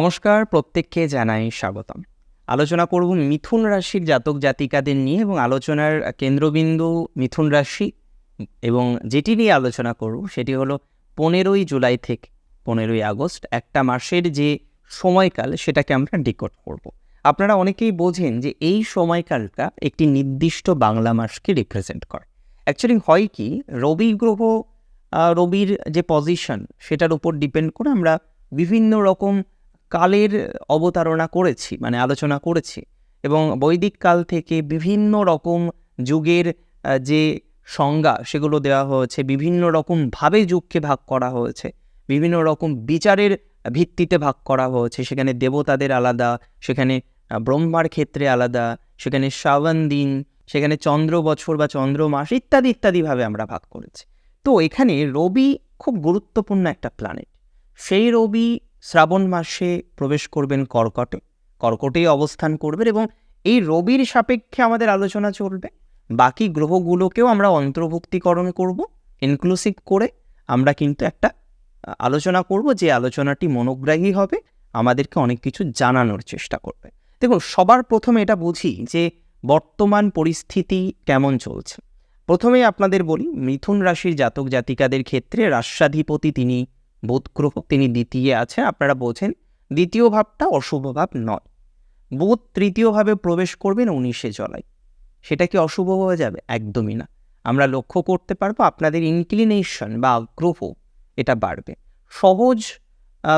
নমস্কার, প্রত্যেককে জানাই স্বাগতম আলোচনা করব মিথুন রাশির জাতক জাতিকাদের নিয়ে এবং আলোচনার কেন্দ্রবিন্দু মিথুন রাশি এবং যেটি নিয়ে আলোচনা করব সেটি হলো পনেরোই জুলাই থেকে পনেরোই আগস্ট, একটা মাসের যে সময়কাল সেটাকে আমরা ডিকোড করব। আপনারা অনেকেই বোঝেন যে এই সময়কালটা একটি নির্দিষ্ট বাংলা মাসকে রিপ্রেজেন্ট করে অ্যাকচুয়ালি হয় কি, রবি গ্রহ রবির যে পজিশন সেটার উপর ডিপেন্ড করে আমরা বিভিন্ন রকম কালের অবতারণা করেছি মানে আলোচনা করেছি এবং বৈদিক কাল থেকে বিভিন্ন রকম যুগের যে সংজ্ঞা সেগুলো দেওয়া হয়েছে, বিভিন্ন রকমভাবে যুগকে ভাগ করা হয়েছে, বিভিন্ন রকম বিচারের ভিত্তিতে ভাগ করা হয়েছে। সেখানে দেবতাদের আলাদা, সেখানে ব্রহ্মার ক্ষেত্রে আলাদা, সেখানে শ্রাবণ দিন, সেখানে চন্দ্র বছর বা চন্দ্র মাস ইত্যাদি ইত্যাদিভাবে আমরা ভাগ করেছি। তো এখানে রবি খুব গুরুত্বপূর্ণ একটা প্ল্যানেট সেই রবি শ্রাবণ মাসে প্রবেশ করবেন কর্কটে। কর্কটেই অবস্থান করবেন এবং এই রবির সাপেক্ষে আমাদের আলোচনা চলবে। বাকি গ্রহগুলোকেও আমরা অন্তর্ভুক্তিকরণ করব ইনক্লুসিভ করে আমরা কিন্তু একটা আলোচনা করব যে আলোচনাটি মনোগ্রাহী হবে, আমাদেরকে অনেক কিছু জানানোর চেষ্টা করবে। দেখুন, সবার প্রথমে এটা বুঝি যে বর্তমান পরিস্থিতি কেমন চলছে। প্রথমেই আপনাদের বলি, মিথুন রাশির জাতক জাতিকাদের ক্ষেত্রে রাষ্ট্রাধিপতি তিনি বুধ গ্রহ তিনি দ্বিতীয় আছেন। আপনারা বোঝেন, দ্বিতীয় ভাবটা অশুভ ভাব নয়। বুধ তৃতীয়ভাবে প্রবেশ করবেন উনিশে জুলাই। সেটা কি অশুভ হয়ে যাবে? একদমই না। আমরা লক্ষ্য করতে পারব আপনাদের ইনক্লিনেশন বা আগ্রহ, এটা বাড়বে। সহজ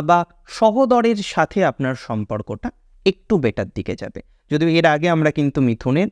বা সহদরের সাথে আপনার সম্পর্কটা একটু বেটার দিকে যাবে। যদিও এর আগে আমরা কিন্তু মিথুনের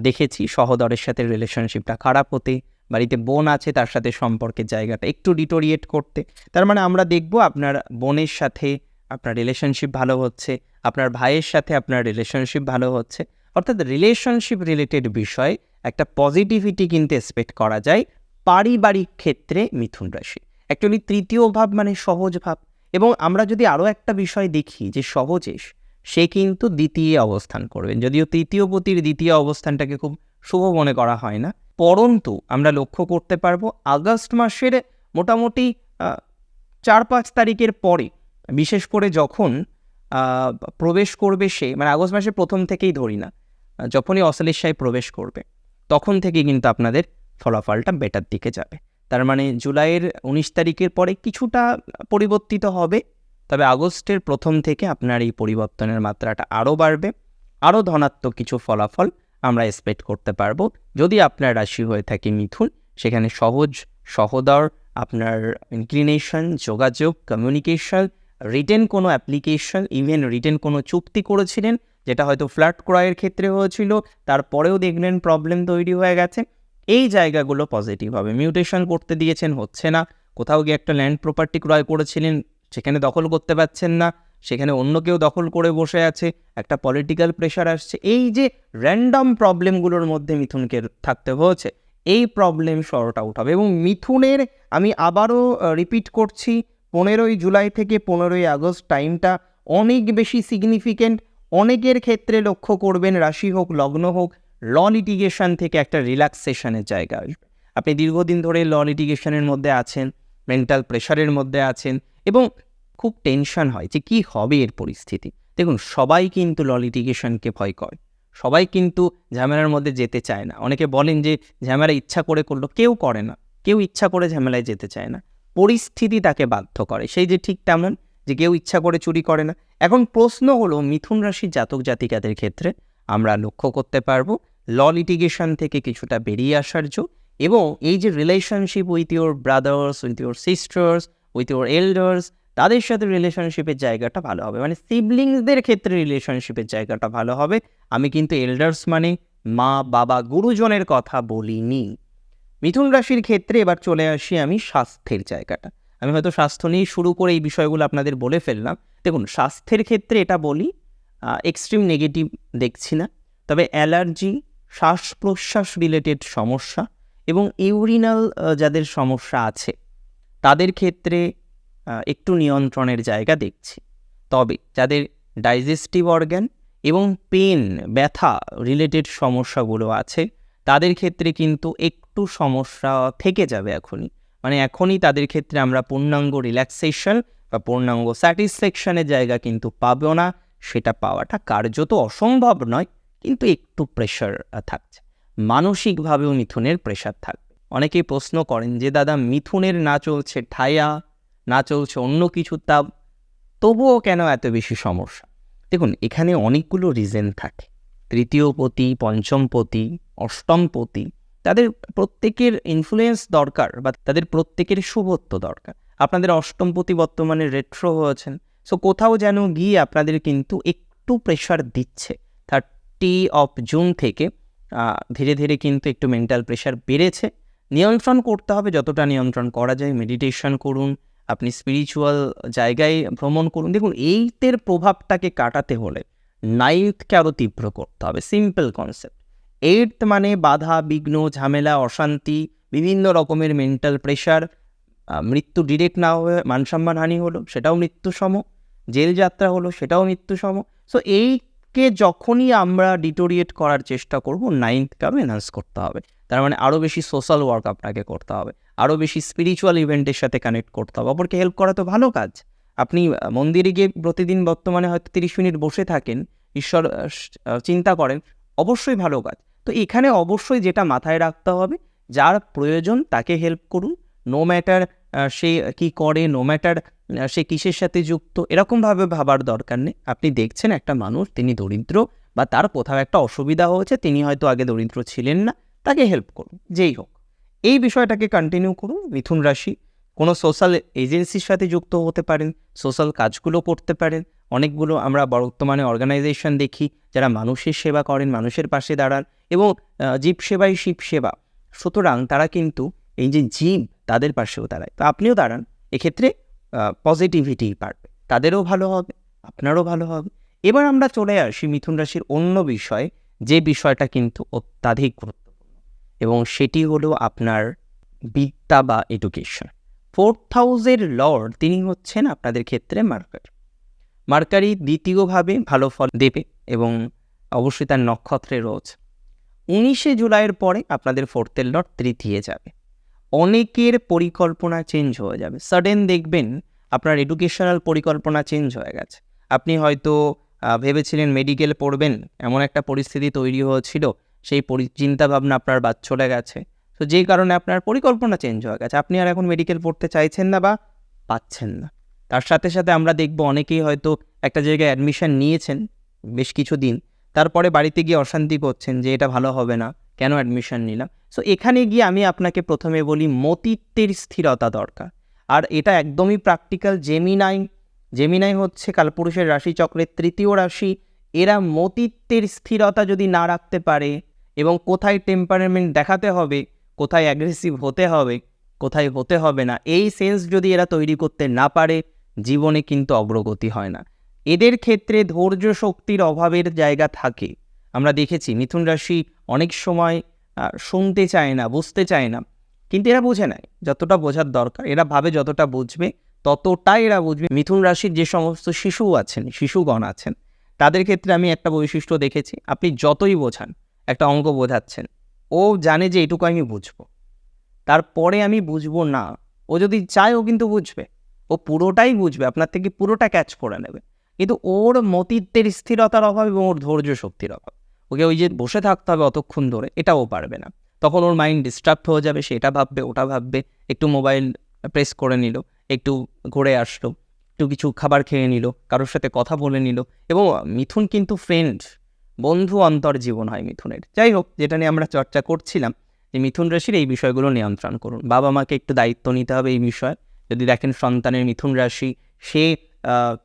দেখেছি সহদরের সাথে রিলেশনশিপটা খারাপ হতে বাড়িতে বোন আছে, তার সাথে সম্পর্কের জায়গাটা একটু ডিটোরিয়েট করতে। তার মানে আমরা দেখব আপনার বোনের সাথে আপনার রিলেশনশিপ ভালো হচ্ছে, আপনার ভাইয়ের সাথে আপনার রিলেশনশিপ ভালো হচ্ছে। অর্থাৎ রিলেশনশিপ রিলেটেড বিষয়ে একটা পজিটিভিটি কিন্তু এক্সপেক্ট করা যায় পারিবারিক ক্ষেত্রে মিথুন রাশি। অ্যাকচুয়ালি তৃতীয় ভাব মানে সহজ ভাব। এবং আমরা যদি আরও একটা বিষয় দেখি যে সহজেশ সে কিন্তু দ্বিতীয় অবস্থান করবেন। যদিও তৃতীয় পতির দ্বিতীয় অবস্থানটাকে খুব শুভ মনে করা হয় না। পরন্তু আমরা লক্ষ্য করতে পারব আগস্ট মাসের মোটামুটি চার পাঁচ তারিখের পরে, বিশেষ করে যখন প্রবেশ করবে সে মানে আগস্ট মাসের প্রথম থেকেই ধরি না, যখনই অশ্লেষায় প্রবেশ করবে, তখন থেকে কিন্তু আপনাদের ফলাফলটা বেটার দিকে যাবে। তার মানে জুলাইয়ের উনিশ তারিখের পরে কিছুটা পরিবর্তিত হবে, তবে আগস্টের প্রথম থেকে আপনার এই পরিবর্তনের মাত্রাটা আরও বাড়বে, আরও ধনাত্মক কিছু ফলাফল আমরা এক্সপেক্ট করতে পারব। যদি আপনার রাশি হয়ে থাকে মিথুন, সেখানে সহজ, সহদর আপনার ইনক্লিনেশন যোগাযোগ কমিউনিকেশন রিটেন কোনো অ্যাপ্লিকেশন ইভেন রিটেন কোনো চুক্তি করেছিলেন, যেটা হয়তো ফ্ল্যাট ক্রয়ের ক্ষেত্রে হয়েছিল, তারপরেও দেখলেন প্রবলেম তৈরি হয়ে গেছে। এই জায়গাগুলো পজিটিভ হবে। মিউটেশন করতে দিয়েছেন, হচ্ছে না। কোথাও গিয়ে একটা ল্যান্ড প্রপার্টি ক্রয় করেছিলেন, সেখানে দখল করতে পারছেন না। সেখানে অন্য কেউ দখল করে বসে আছে, একটা পলিটিক্যাল প্রেশার আসছে। এই যে র্যান্ডম প্রবলেমগুলোর মধ্যে মিথুনকে থাকতে হয়েছে, এই প্রবলেম শর্ট আউট হবে। এবং মিথুনের আমি আবারও রিপিট করছি, পনেরোই জুলাই থেকে পনেরোই আগস্ট টাইমটা অনেক বেশি সিগনিফিকেন্ট অনেকের ক্ষেত্রে লক্ষ্য করবেন রাশি হোক, লগ্ন হোক, ল লিটিগেশন থেকে একটা রিল্যাক্সেশনের জায়গা। আসবে আপনি দীর্ঘদিন ধরে ল লিটিগেশনের মধ্যে আছেন মেন্টাল প্রেশারের মধ্যে আছেন এবং খুব টেনশন হয় যে কি হবে এর পরিস্থিতি। দেখুন, সবাই কিন্তু ল লিটিগেশনকে ভয় করে। সবাই কিন্তু ঝামেলার মধ্যে যেতে চায় না। অনেকে বলেন যে ঝামেলা ইচ্ছা করে করল, কেউ করে না। কেউ ইচ্ছা করে ঝামেলায় যেতে চায় না। পরিস্থিতি তাকে বাধ্য করে। সেই যে ঠিক তেমন যে কেউ ইচ্ছা করে চুরি করে না। এখন প্রশ্ন হলো, মিথুন রাশির জাতক জাতিকাদের ক্ষেত্রে আমরা লক্ষ্য করতে পারব ল লিটিগেশন থেকে কিছুটা বেরিয়ে আসার যোগ এবং এই যে relationship with your brothers with your sisters with your elders তাদের সাথে রিলেশনশিপের জায়গাটা ভালো হবে। মানে সিবলিংসদের ক্ষেত্রে রিলেশনশিপের জায়গাটা ভালো হবে। আমি কিন্তু এল্ডার্স মানে মা, বাবা, গুরুজনের কথা বলিনি। মিথুন রাশির ক্ষেত্রে এবার চলে আসি আমি স্বাস্থ্যের জায়গাটা। আমি হয়তো স্বাস্থ্য নিয়ে শুরু করে এই বিষয়গুলো আপনাদের বলে ফেললাম। দেখুন, স্বাস্থ্যের ক্ষেত্রে এটা বলি এক্সট্রিম নেগেটিভ দেখছি না। তবে অ্যালার্জি শ্বাস প্রশ্বাস রিলেটেড সমস্যা এবং ইউরিনাল যাদের সমস্যা আছে, তাদের ক্ষেত্রে একটু নিয়ন্ত্রণের জায়গা দেখছি। তবে যাদের ডাইজেস্টিভ অর্গ্যান এবং পেন ব্যথা রিলেটেড সমস্যাগুলো আছে, তাদের ক্ষেত্রে কিন্তু একটু সমস্যা থেকে যাবে এখনই। মানে এখনই তাদের ক্ষেত্রে আমরা পূর্ণাঙ্গ রিল্যাক্সেশন বা পূর্ণাঙ্গ স্যাটিসফ্যাকশনের জায়গা কিন্তু পাবো না, সেটা পাওয়াটা কার্যত অসম্ভব নয়, কিন্তু একটু প্রেশার থাকছে। মানসিকভাবেও মিথুনের প্রেশার থাকবে। অনেকেই প্রশ্ন করেন যে, দাদা, মিথুনের না চলছে ঠায়া না চলছে অন্য কিছু, তা তবুও কেন এত বেশি সমস্যা? দেখুন, এখানে অনেকগুলো রিজন থাকে। তৃতীয় পতি, পঞ্চম পতি, অষ্টম পতি, তাদের প্রত্যেকের ইনফ্লুয়েন্স দরকার বা তাদের প্রত্যেকের শুভত্ব দরকার। আপনাদের অষ্টমপতি বর্তমানে রেট্রো হয়েছেন সো কোথাও যেন গিয়ে আপনাদের কিন্তু একটু প্রেশার দিচ্ছে। থার্টি অফ জুন থেকে ধীরে ধীরে কিন্তু একটু মেন্টাল প্রেশার বেড়েছে। নিয়ন্ত্রণ করতে হবে, যতটা নিয়ন্ত্রণ করা যায় মেডিটেশন করুন আপনি স্পিরিচুয়াল জায়গায় ভ্রমণ করুন। দেখুন এইটের প্রভাবটাকে কাটাতে হলে নাইটকে আরও তীব্র করতে হবে। সিম্পল কনসেপ্ট এইট মানে বাধা, বিঘ্ন, ঝামেলা, অশান্তি, বিভিন্ন রকমের মেন্টাল প্রেশার মৃত্যু ডিরেক্ট না হয়ে মানসম্মান হানি হলো, সেটাও মৃত্যু সম জেল যাত্রা হলো, সেটাও মৃত্যুসম। সো এইকে যখনই আমরা ডিটোরিয়েট করার চেষ্টা করব নাইনথকে আরও এনহান্স করতে হবে। তার মানে আরও বেশি সোশ্যাল ওয়ার্ক আপনাকে করতে হবে। আরও বেশি স্পিরিচুয়াল ইভেন্টের সাথে কানেক্ট করতে হবে। অপরকে হেল্প করা তো ভালো কাজ। আপনি মন্দিরে গিয়ে প্রতিদিন বর্তমানে হয়তো তিরিশ মিনিট বসে থাকেন, ঈশ্বর চিন্তা করেন, অবশ্যই ভালো কাজ। তো এখানে অবশ্যই যেটা মাথায় রাখতে হবে, যার প্রয়োজন তাকে হেল্প করুন। নো ম্যাটার সে কি করে নো ম্যাটার সে কিসের সাথে যুক্ত, এরকমভাবে ভাবার দরকার নেই। আপনি দেখছেন একটা মানুষ, তিনি দরিদ্র বা তার কোথাও একটা অসুবিধা হয়েছে, তিনি হয়তো আগে দরিদ্র ছিলেন না, তাকে হেল্প করুন, যেই হোক। এই বিষয়টাকে কন্টিনিউ করুন, মিথুন রাশি। কোনো সোশ্যাল এজেন্সির সাথে যুক্ত হতে পারেন সোশ্যাল কাজগুলো করতে পারেন। অনেকগুলো আমরা বর্তমানে অর্গানাইজেশন দেখি, যারা মানুষের সেবা করেন, মানুষের পাশে দাঁড়ান এবং জীব সেবাই শিব সেবা। সুতরাং তারা কিন্তু এই যে জীব, তাদের পাশেও দাঁড়ায়। তো আপনিও দাঁড়ান, এক্ষেত্রে পজিটিভিটি পারবে তাদেরও ভালো হবে, আপনারও ভালো হবে। এবার আমরা চলে আসি মিথুন রাশির অন্য বিষয়, যে বিষয়টা কিন্তু অত্যাধিক গুরুত্বপূর্ণ এবং সেটি হলো আপনার বিদ্যা বা এডুকেশন ফোর্থ হাউসের লর্ড তিনি হচ্ছেন আপনাদের ক্ষেত্রে মার্কার। মার্কারি দ্বিতীয়ভাবে ভালো ফল দেবে এবং অবশ্যই তার নক্ষত্রে রোজ উনিশে জুলাইয়ের পরে আপনাদের ফোর্থের লর্ড তৃতীয় যাবে। অনেকের পরিকল্পনা চেঞ্জ হয়ে যাবে। সাডেন দেখবেন আপনার এডুকেশনাল পরিকল্পনা চেঞ্জ হয়ে গেছে। আপনি হয়তো ভেবেছিলেন মেডিকেল পড়বেন, এমন একটা পরিস্থিতি তৈরি হয়েছিল। সেই পরি, চিন্তাভাবনা আপনার বাদ চলে গেছে। তো যেই কারণে আপনার পরিকল্পনা চেঞ্জ হয়ে গেছে। আপনি আর এখন মেডিকেল পড়তে চাইছেন না বা পাচ্ছেন না। তার সাথে সাথে আমরা দেখব অনেকেই হয়তো একটা জায়গায় অ্যাডমিশন নিয়েছেন বেশ কিছু দিন তারপরে বাড়িতে গিয়ে অশান্তি করছেন যে এটা ভালো হবে না, কেন অ্যাডমিশন নিলাম? সো এখানে গিয়ে আমি আপনাকে প্রথমে বলি মতিত্বের স্থিরতা দরকার। আর এটা একদমই প্র্যাকটিক্যাল জেমিনাই জেমিনাই হচ্ছে কালপুরুষের রাশিচক্রের তৃতীয় রাশি। এরা মতিত্বের স্থিরতা যদি না রাখতে পারে এবং কোথায় টেম্পারমেন্ট দেখাতে হবে, কোথায় অ্যাগ্রেসিভ হতে হবে, কোথায় হতে হবে না, এই সেন্স যদি এরা তৈরি করতে না পারে, জীবনে কিন্তু অগ্রগতি হয় না। এদের ক্ষেত্রে ধৈর্য শক্তির অভাবের জায়গা থাকে। আমরা দেখেছি মিথুন রাশি অনেক সময় শুনতে চায় না, বুঝতে চায় না, কিন্তু এরা বোঝে না যতটা বোঝার দরকার, এরা ভাবে যতটা বুঝবে, ততটাই এরা বুঝবে। মিথুন রাশির যে সমস্ত শিশু আছেন, শিশুগণ আছেন, তাদের ক্ষেত্রে আমি একটা বৈশিষ্ট্য দেখেছি, আপনি যতই বোঝান একটা অঙ্ক বোঝাচ্ছেন। ও জানে যে এটুকু আমি বুঝব। তারপরে আমি বুঝব না। ও যদি চায়, ও কিন্তু বুঝবে। ও পুরোটাই বুঝবে। আপনার থেকে পুরোটা ক্যাচ করে নেবে। কিন্তু ওর মতিত্বের স্থিরতার অভাব এবং ওর ধৈর্য শক্তির অভাব। ওকে ওই যে বসে থাকতে হবে অতক্ষণ ধরে এটাও পারবে না। তখন ওর মাইন্ড ডিস্টার্ব হয়ে যাবে, সে এটা ভাববে, ওটা ভাববে। একটু মোবাইল প্রেস করে নিল, একটু ঘুরে আসলো, একটু কিছু খাবার খেয়ে নিল, কারোর সাথে কথা বলে নিল। এবং মিথুন কিন্তু ফ্রেন্ড বন্ধু অন্তর জীবন হয় মিথুনের। যাই হোক, যেটা নিয়ে আমরা চর্চা করছিলাম, যে মিথুন রাশির এই বিষয়গুলো নিয়ন্ত্রণ করুন। বাবা মাকে একটু দায়িত্ব নিতে হবে এই বিষয়ে। যদি দেখেন সন্তানের মিথুন রাশি, সে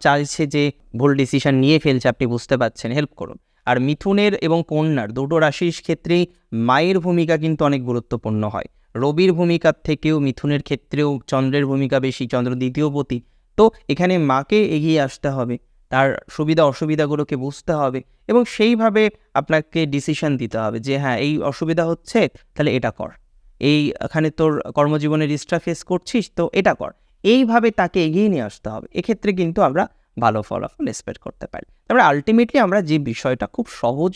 চাইছে যে ভুল ডিসিশন নিয়ে ফেলছে, আপনি বুঝতে পারছেন হেল্প করুন। আর মিথুনের এবং কন্যার দুটো রাশির ক্ষেত্রেই মায়ের ভূমিকা কিন্তু অনেক গুরুত্বপূর্ণ হয়। রবির ভূমিকার থেকেও, মিথুনের ক্ষেত্রেও, চন্দ্রের ভূমিকা বেশি, চন্দ্র দ্বিতীয় পতি। তো এখানে মাকে এগিয়ে আসতে হবে। তার সুবিধা অসুবিধাগুলোকে বুঝতে হবে এবং সেইভাবে আপনাকে ডিসিশন দিতে হবে যে হ্যাঁ এই অসুবিধা হচ্ছে, তাহলে এটা কর। এই এখানে তোর কর্মজীবনে রিস্ট্রা ফেস করছিস, তো এটা কর। এইভাবে তাকে এগিয়ে নিয়ে আসতে হবে। এক্ষেত্রে কিন্তু আমরা ভালো ফলাফল এক্সপেক্ট করতে পারি। তারপরে আলটিমেটলি আমরা যে বিষয়টা খুব সহজ,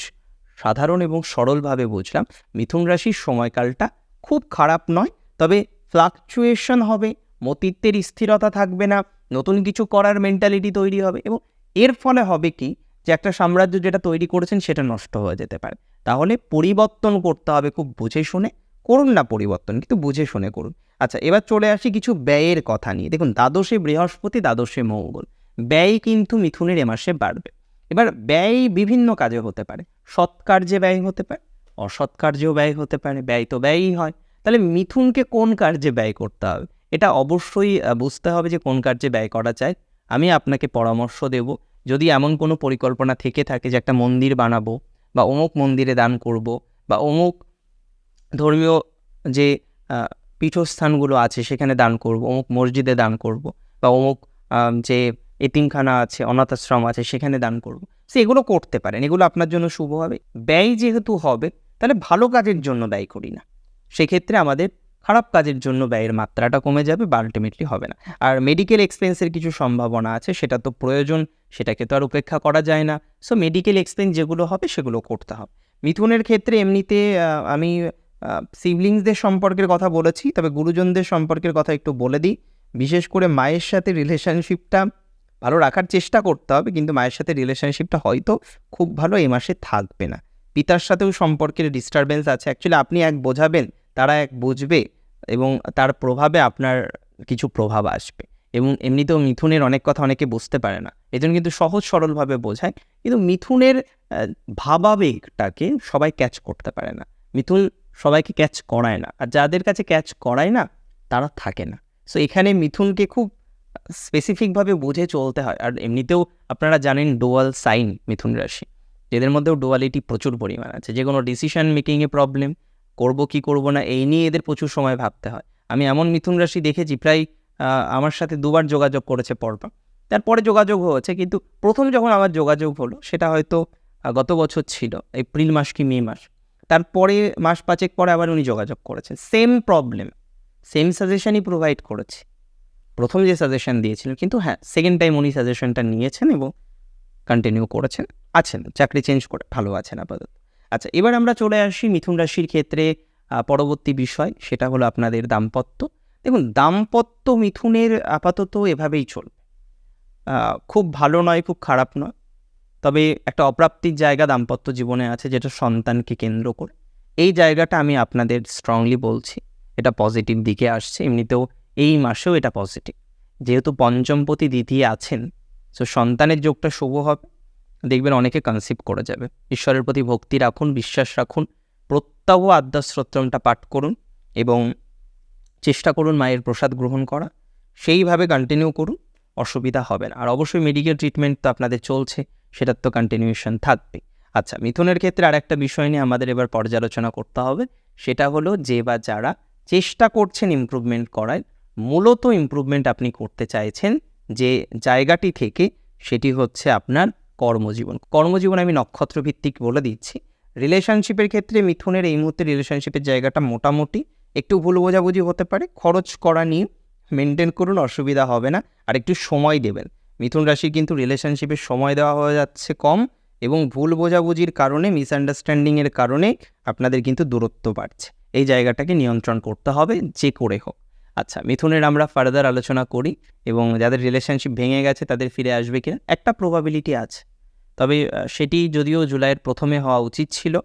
সাধারণ এবং সরলভাবে বুঝলাম, মিথুন রাশির সময়কালটা খুব খারাপ নয়, তবে ফ্লাকচুয়েশন হবে, মতিত্বের স্থিরতা থাকবে না, নতুন কিছু করার মেন্টালিটি তৈরি হবে এবং এর ফলে হবে কি যে একটা সাম্রাজ্য যেটা তৈরি করেছেন সেটা নষ্ট হয়ে যেতে পারে। তাহলে পরিবর্তন করতে হবে খুব বুঝে শুনে, করুন না পরিবর্তন, কিন্তু বুঝে শুনে করুন। আচ্ছা এবার চলে আসি কিছু ব্যয়ের কথা নিয়ে। দেখুন, দ্বাদশে বৃহস্পতি, দ্বাদশে মঙ্গল। ব্যয় কিন্তু মিথুনের এ মাসে বাড়বে। এবার ব্যয় বিভিন্ন কাজে হতে পারে। সৎ কার্যে ব্যয় হতে পারে অসৎ কার্যেও ব্যয় হতে পারে, ব্যয় তো ব্যয়ই হয়। তাহলে মিথুনকে কোন কার্যে ব্যয় করতে হবে? এটা অবশ্যই বুঝতে হবে যে কোন কার্যে ব্যয় করা চায় আমি আপনাকে পরামর্শ দেব, যদি এমন কোনো পরিকল্পনা থেকে থাকে যে একটা মন্দির বানাবো বা অমুক মন্দিরে দান করব বা অমুক ধর্মীয় যে পীঠস্থানগুলো আছে সেখানে দান করব, অমুক মসজিদে দান করব বা অমুক যে এতিমখানা আছে অনাথ আশ্রম আছে সেখানে দান করব। সে এগুলো করতে পারেন, এগুলো আপনার জন্য শুভ হবে। ব্যয় যেহেতু হবে, তাহলে ভালো কাজের জন্য ব্যয় করি না। সেক্ষেত্রে আমাদের খারাপ কাজের জন্য ব্যয়ের মাত্রাটা কমে যাবে বা আলটিমেটলি হবে না। আর মেডিকেল এক্সপেন্সের কিছু সম্ভাবনা আছে, সেটা তো প্রয়োজন, সেটাকে তো আর উপেক্ষা করা যায় না। সো মেডিকেল এক্সপেন্স যেগুলো হবে, সেগুলো করতে হবে। মিথুনের ক্ষেত্রে এমনিতে আমি সিবলিংসদের সম্পর্কের কথা বলেছি, তবে গুরুজনদের সম্পর্কের কথা একটু বলে দিই। বিশেষ করে মায়ের সাথে রিলেশনশিপটা ভালো রাখার চেষ্টা করতে হবে, কিন্তু মায়ের সাথে রিলেশনশিপটা হয়তো খুব ভালো এই মাসে থাকবে না। পিতার সাথেও সম্পর্কের ডিস্টারবেন্স আছে। অ্যাকচুয়ালি আপনি এক বোঝাবেন, তারা এক বুঝবে। এবং তার প্রভাবে আপনার কিছু প্রভাব আসবে। এবং এমনিতেও মিথুনের অনেক কথা অনেকে বুঝতে পারে না। এজন্য কিন্তু সহজ সরলভাবে বোঝায়। কিন্তু মিথুনের ভাবাবেগটাকে সবাই ক্যাচ করতে পারে না। মিথুন সবাইকে ক্যাচ করায় না। আর যাদের কাছে ক্যাচ করায় না, তারা থাকে না। সো এখানে মিথুনকে খুব স্পেসিফিকভাবে বুঝে চলতে হয়। আর এমনিতেও আপনারা জানেন ডোয়াল সাইন মিথুন রাশি। এদের মধ্যেও ডোয়ালিটি প্রচুর পরিমাণ আছে। যে কোনো ডিসিশন মেকিংয়ে প্রবলেম করব কি করব না, এই নিয়ে এদের প্রচুর সময় ভাবতে হয়। আমি এমন মিথুন রাশি দেখেছি, প্রায় আমার সাথে দুবার যোগাযোগ করেছে পরপর। তারপরে যোগাযোগ হয়েছে, কিন্তু প্রথম যখন আমার যোগাযোগ হলো, সেটা হয়তো গত বছর ছিল, এপ্রিল মাস কি মে মাস। তারপরে মাস পাঁচেক পরে আবার উনি যোগাযোগ করেছেন। সেম প্রবলেম, সেম সাজেশনই প্রোভাইড করেছে। প্রথম যে সাজেশন দিয়েছিলেন, কিন্তু হ্যাঁ সেকেন্ড টাইম উনি সাজেশনটা নিয়েছেন এবং কন্টিনিউ করেছেন, আছেন, চাকরি চেঞ্জ করে, ভালো আছেন আপাতত। আচ্ছা এবার আমরা চলে আসি মিথুন রাশির ক্ষেত্রে পরবর্তী বিষয়, সেটা হলো আপনাদের দাম্পত্য। দেখুন, দাম্পত্য মিথুনের আপাতত এভাবেই চলবে। খুব ভালো নয়, খুব খারাপ নয়। তবে একটা অপ্রাপ্তির জায়গা দাম্পত্য জীবনে আছে, যেটা সন্তানকে কেন্দ্র করে। এই জায়গাটা আমি আপনাদের স্ট্রংলি বলছি, এটা পজিটিভ দিকে আসছে, এমনিতেও এই মাসেও এটা পজিটিভ যেহেতু পঞ্চমপতি দ্বিতীয় আছেন সো সন্তানের যোগটা শুভ হবে। দেখবেন অনেকে কনসিভ করে যাবে। ঈশ্বরের প্রতি ভক্তি রাখুন, বিশ্বাস রাখুন, প্রত্যাহ আদ্যাশ্রোত্রমটা পাঠ করুন এবং চেষ্টা করুন মায়ের প্রসাদ গ্রহণ করা। সেইভাবে কন্টিনিউ করুন, অসুবিধা হবে না। আর অবশ্যই মেডিকেল ট্রিটমেন্ট তো আপনাদের চলছে, সেটার তো কন্টিনিউশন থাকবে। আচ্ছা মিথুনের ক্ষেত্রে আর একটা বিষয় নিয়ে আমাদের এবার পর্যালোচনা করতে হবে, সেটা হলো যে বা যারা চেষ্টা করছেন ইমপ্রুভমেন্ট করার মূলত ইমপ্রুভমেন্ট আপনি করতে চাইছেন যে জায়গাটি থেকে সেটি হচ্ছে আপনার কর্মজীবন। কর্মজীবন আমি নক্ষত্রভিত্তিক বলে দিচ্ছি। রিলেশনশিপের ক্ষেত্রে মিথুনের এই মুহূর্তে রিলেশনশিপের জায়গাটা মোটামুটি। একটু ভুল বোঝাবুঝি হতে পারে। খরচ করা নিয়ে মেনটেন করুন, অসুবিধা হবে না। আর একটু সময় দেবেন। মিথুন রাশির কিন্তু রিলেশনশিপের সময় দেওয়া হয়ে যাচ্ছে কম এবং ভুল বোঝাবুঝির কারণে মিসআন্ডারস্ট্যান্ডিংয়ের কারণে আপনাদের কিন্তু দূরত্ব বাড়ছে। এই জায়গাটাকে নিয়ন্ত্রণ করতে হবে যে করে হোক। আচ্ছা মিথুনের আমরা ফার্দার আলোচনা করি এবং যাদের রিলেশনশিপ ভেঙে গেছে তাদের ফিরে আসবে কিনা? একটা প্রবাবিলিটি আছে। তবে সেটি যদিও জুলাইয়ের প্রথমে হওয়া উচিত ছিল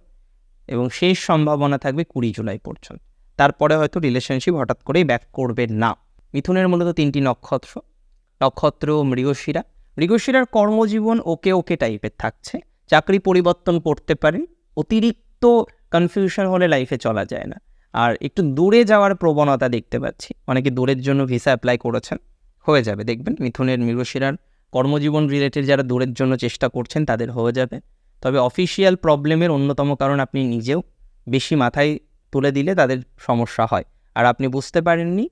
এবং শেষ সম্ভাবনা থাকবে কুড়ি জুলাই পর্যন্ত। তারপরে হয়তো রিলেশনশিপ হঠাৎ করেই ব্যাক করবে না। মিথুনের মূলত তিনটি নক্ষত্র নক্ষত্র মৃগশিরা। মৃগশিরার কর্মজীবন ওকে ওকে টাইপের থাকছে। চাকরি পরিবর্তন করতে পারে, অতিরিক্ত কনফিউশন হলে লাইফে চলা যায় না। আর একটু দূরে যাওয়ার প্রবণতা দেখতে পাচ্ছি। অনেকে দূরের জন্য ভিসা অ্যাপ্লাই করেছেন। হয়ে যাবে, দেখবেন। মিথুনের মৃগশিরার কর্মজীবন রিলেটেড যারা দূরের জন্য চেষ্টা করছেন তাদের হয়ে যাবে। তবে অফিসিয়াল প্রবলেমের অন্যতম কারণ আপনি নিজেও বেশি মাথায় তুলে দিলে তাদের সমস্যা হয়। আর আপনি বুঝতে পারেননি,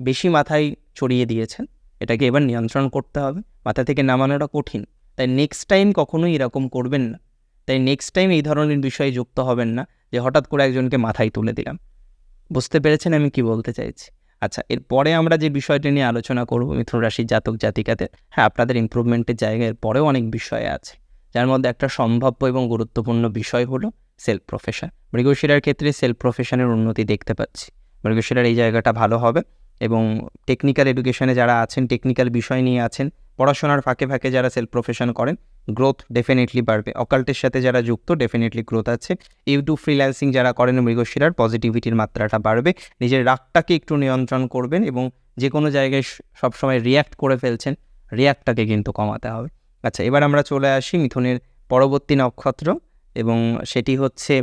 বেশি মাথায় চড়িয়ে দিয়েছেন, এটাকে এবার নিয়ন্ত্রণ করতে হবে, মাথা থেকে নামানোটা কঠিন। তাই নেক্সট টাইম কখনোই এরকম করবেন না। তাই নেক্সট টাইম এই ধরনের বিষয়ে যুক্ত হবেন না, যে হঠাৎ করে একজনকে মাথায় তুলে দিলাম। বুঝতে পেরেছেন আমি কি বলতে চাইছি? আচ্ছা এরপরে আমরা যে বিষয়টা নিয়ে আলোচনা করব মিথুন রাশির জাতক জাতিকাদের হ্যাঁ আপনাদের ইমপ্রুভমেন্টের জায়গায় পরেও অনেক বিষয় আছে। যার মধ্যে একটা সম্ভাব্য এবং গুরুত্বপূর্ণ বিষয় হলো সেলফ প্রফেশন মৃগশিরার ক্ষেত্রে সেলফ প্রফেশনের উন্নতি দেখতে পাচ্ছি। মৃগশিরার এই জায়গাটা ভালো হবে এবং টেকনিক্যাল এডুকেশনে যারা আছেন টেকনিক্যাল বিষয় নিয়ে আছেন, পড়াশোনার ফাঁকে ফাঁকে যারা সেলফ প্রফেশন করেন গ্রোথ ডেফিনেটলি বাড়বে। অকাল্টের সাথে যারা যুক্ত ডেফিনেটলি গ্রোথ আছে। ইউটিউব ফ্রিল্যান্সিং যারা করেন, মৃগশিরার পজিটিভিটির মাত্রাটা বাড়বে। নিজের রাগটাকে একটু নিয়ন্ত্রণ করবেন এবং যে কোনো জায়গায় সবসময় রিয়্যাক্ট করে ফেলছেন রিয়্যাক্টটাকে কিন্তু কমাতে হবে। আচ্ছা এবার আমরা চলে আসি মিথুনের পরবর্তী নক্ষত্র এবং সেটি হচ্ছে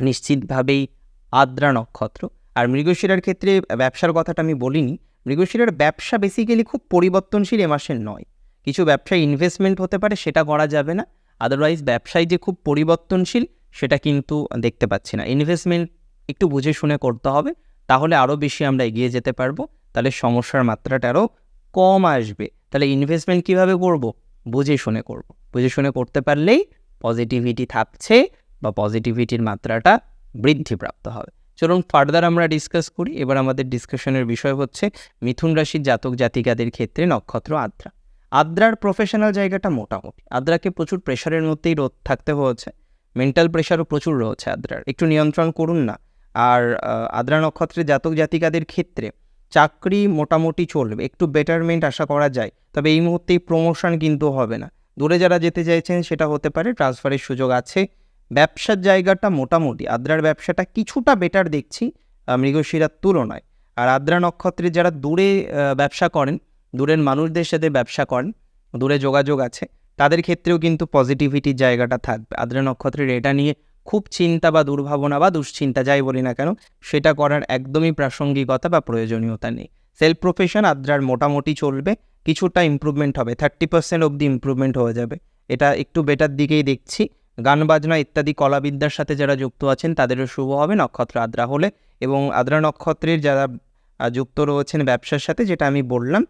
নিশ্চিতভাবেই আদ্রা নক্ষত্র। আর মৃগশিরার ক্ষেত্রে ব্যবসার কথাটা আমি বলিনি। মৃগশিরার ব্যবসা বেসিক্যালি খুব পরিবর্তনশীল এ মাসের নয়। কিছু ব্যবসায় ইনভেস্টমেন্ট হতে পারে, সেটা করা যাবে না। আদারওয়াইজ ব্যবসায় যে খুব পরিবর্তনশীল, সেটা কিন্তু দেখতে পাচ্ছি না। ইনভেস্টমেন্ট একটু বুঝে শুনে করতে হবে, তাহলে আরও বেশি আমরা এগিয়ে যেতে পারব। তাহলে সমস্যার মাত্রাটা আরও কম আসবে। তাহলে ইনভেস্টমেন্ট কীভাবে করব? বুঝে শুনে করব। বুঝে শুনে করতে পারলেই পজিটিভিটি থাকছে বা পজিটিভিটির মাত্রাটা বৃদ্ধিপ্রাপ্ত হবে। চলুন ফার্দার আমরা ডিসকাস করি। এবার আমাদের ডিসকাশনের বিষয় হচ্ছে, মিথুন রাশির জাতক জাতিকাদের ক্ষেত্রে নক্ষত্র আদ্রা। আদ্রার প্রফেশনাল জায়গাটা মোটামুটি। আদ্রাকে প্রচুর প্রেশারের মধ্যেই রোধ থাকতে হয়েছে। মেন্টাল প্রেশারও প্রচুর রয়েছে আদ্রার। একটু নিয়ন্ত্রণ করুন না। আর আদ্রা নক্ষত্রের জাতক জাতিকাদের ক্ষেত্রে চাকরি মোটামুটি চলবে। একটু বেটারমেন্ট আশা করা যায়। তবে এই মুহূর্তেই প্রমোশন কিন্তু হবে না। দূরে যারা যেতে চাইছেন সেটা হতে পারে ট্রান্সফারের সুযোগ আছে। ব্যবসার জায়গাটা মোটামুটি। আদ্রার ব্যবসাটা কিছুটা বেটার দেখছি মৃগশিরার তুলনায়। আর আদ্রা নক্ষত্রে যারা দূরে ব্যবসা করেন দূরের মানুষদের সাথে ব্যবসা করেন, দূরে যোগাযোগ আছে, তাদের ক্ষেত্রেও কিন্তু পজিটিভিটির জায়গাটা থাকবে। আদ্রা নক্ষত্রের এটা নিয়ে খুব চিন্তা বা দুর্ভাবনা বা দুশ্চিন্তা, যাই বলি না কেন, সেটা করার একদমই প্রাসঙ্গিকতা বা প্রয়োজনীয়তা নেই। সেলফ প্রফেশন আদ্রার মোটামুটি চলবে, কিছুটা ইমপ্রুভমেন্ট হবে থার্টি পার্সেন্ট অবধি ইমপ্রুভমেন্ট হয়ে যাবে। এটা একটু বেটার দিকেই দেখছি। গান, বাজনা ইত্যাদি, কলাবিদ্যার সাথে যারা যুক্ত আছেন, তাদেরও শুভ হবে নক্ষত্র আদ্রা হলে। এবং আদ্রা নক্ষত্রের যারা যুক্ত রয়েছেন ব্যবসার সাথে, যেটা আমি বললাম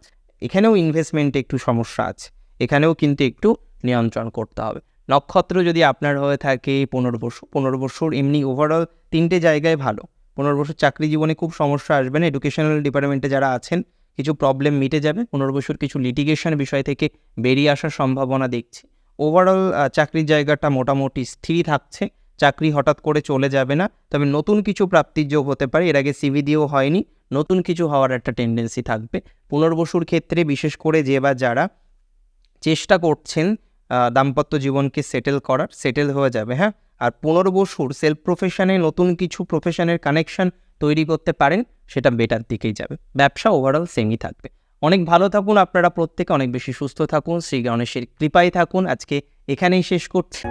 এখানেও ইনভেস্টমেন্টে একটু সমস্যা আছে। এখানেও কিন্তু একটু নিয়ন্ত্রণ করতে হবে। নক্ষত্র যদি আপনার হয়ে থাকে পুনর্বসু পুনর্বসুর এমনি ওভারঅল তিনটে জায়গায় ভালো। পুনর্বসুর চাকরি জীবনে খুব সমস্যা আসবে না। এডুকেশনাল ডিপার্টমেন্টে যারা আছেন, কিছু প্রবলেম মিটে যাবে। পুনর্বসুর কিছু লিটিগেশন বিষয় থেকে বেরিয়ে আসার সম্ভাবনা দেখছি। ওভারঅল চাকরির জায়গাটা মোটামুটি স্থির থাকছে। চাকরি হঠাৎ করে চলে যাবে না। তবে নতুন কিছু প্রাপ্তির যোগ হতে পারে। এর আগে সিভি দিয়েও হয়নি। নতুন কিছু হওয়ার একটা টেন্ডেন্সি থাকবে। পুনর্বসুর ক্ষেত্রে বিশেষ করে যে বা যারা চেষ্টা করছেন দাম্পত্য জীবনকে সেটেল করার সেটেল হয়ে যাবে হ্যাঁ? আর পুনর্বসুর সেলফ প্রফেশনে নতুন কিছু প্রফেশনের কানেকশন তৈরি করতে পারেন, সেটা বেটার দিকেই যাবে। ব্যবসা ওভারঅল সেমই থাকবে। অনেক ভালো থাকুন। আপনারা প্রত্যেকে অনেক বেশি সুস্থ থাকুন। শ্রী গণেশের কৃপায় থাকুন। আজকে এখানেই শেষ করছি।